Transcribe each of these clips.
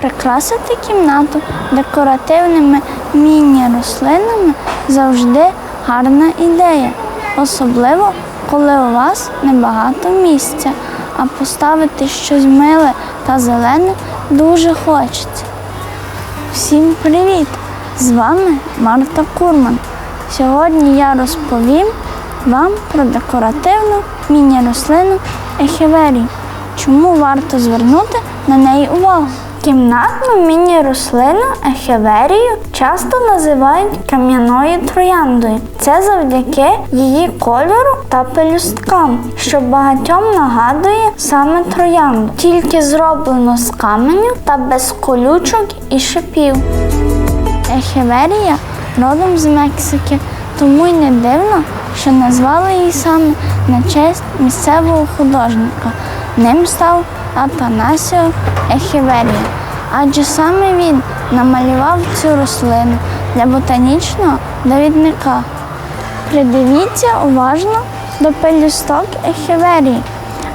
Прикрасити кімнату декоративними міні-рослинами завжди гарна ідея, особливо коли у вас небагато місця, а поставити щось миле та зелене дуже хочеться. Всім привіт! З вами Марта Курман. Сьогодні я розповім вам про декоративну міні-рослину ехеверію. Чому варто звернути на неї увагу? Кімнатну міні-рослину ехеверію часто називають кам'яною трояндою. Це завдяки її кольору та пелюсткам, що багатьом нагадує саме троянду, тільки зроблено з каменю та без колючок і шипів. Ехеверія родом з Мексики, тому й не дивно, що назвали її саме на честь місцевого художника. Ним став Атанасіо Ехеверія. Адже саме він намалював цю рослину для ботанічного довідника. Придивіться уважно до пелюсток ехеверії,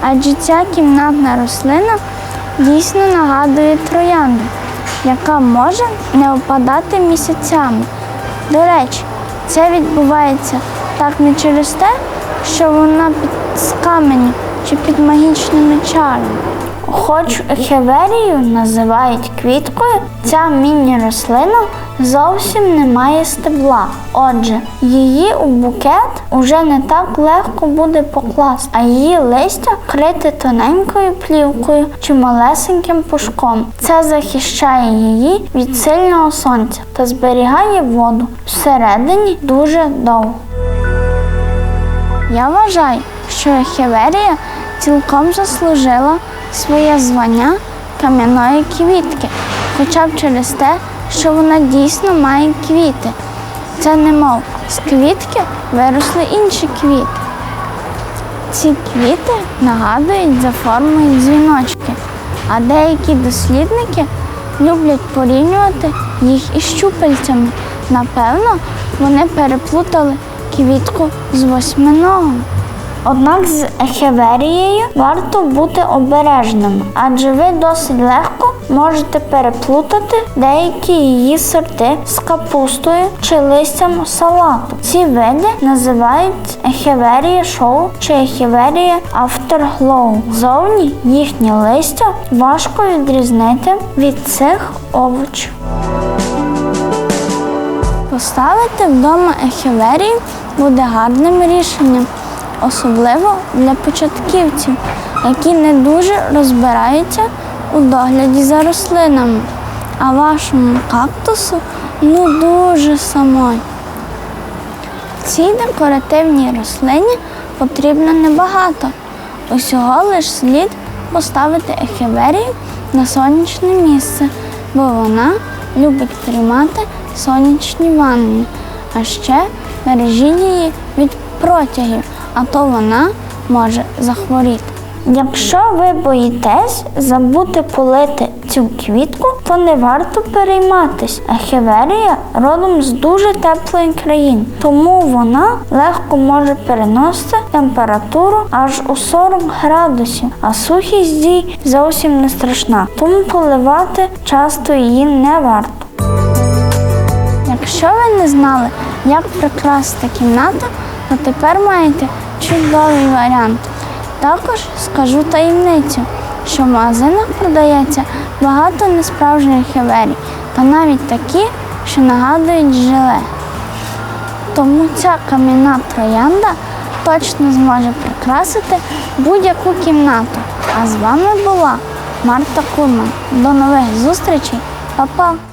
адже ця кімнатна рослина дійсно нагадує троянду, яка може не опадати місяцями. До речі, це відбувається так не через те, що вона під з каменю чи під магічними чарами. Хоч ехеверію називають квіткою, ця міні-рослина зовсім не має стебла. Отже, її у букет уже не так легко буде покласти, а її листя крити тоненькою плівкою чи малесеньким пушком. Це захищає її від сильного сонця та зберігає воду всередині дуже довго. Я вважаю, що ехеверія цілком заслужила своє звання кам'яної квітки, хоча б через те, що вона дійсно має квіти. Це немов з квітки виросли інші квіти. Ці квіти нагадують за формою дзвіночки, а деякі дослідники люблять порівнювати їх із щупальцями. Напевно, вони переплутали квітку з восьминогом. Однак з ехеверією варто бути обережними, адже ви досить легко можете переплутати деякі її сорти з капустою чи листям салату. Ці види називають ехеверія шоу чи ехеверія afterglow. Зовні їхні листя важко відрізнити від цих овочів. Поставити вдома ехеверію буде гарним рішенням, особливо для початківців, які не дуже розбираються у догляді за рослинами, а вашому кактусу ну дуже самой. Цій декоративній рослині потрібно небагато. Усього лиш слід поставити ехеверію на сонячне місце, бо вона любить приймати сонячні ванни, а ще бережіть її від протягів, а то вона може захворіти. Якщо ви боїтесь забути полити цю квітку, то не варто перейматись. Ехеверія родом з дуже теплої країни, тому вона легко може переносити температуру аж у 40 градусів, а сухість їй зовсім не страшна, тому поливати часто її не варто. Якщо ви не знали, як прикрасити кімнату, то тепер маєте чудовий варіант. Також скажу таємницю, що в магазинах продається багато несправжніх хеверій, та навіть такі, що нагадують желе. Тому ця кам'яна троянда точно зможе прикрасити будь-яку кімнату. А з вами була Марта Курман. До нових зустрічей, Па-па!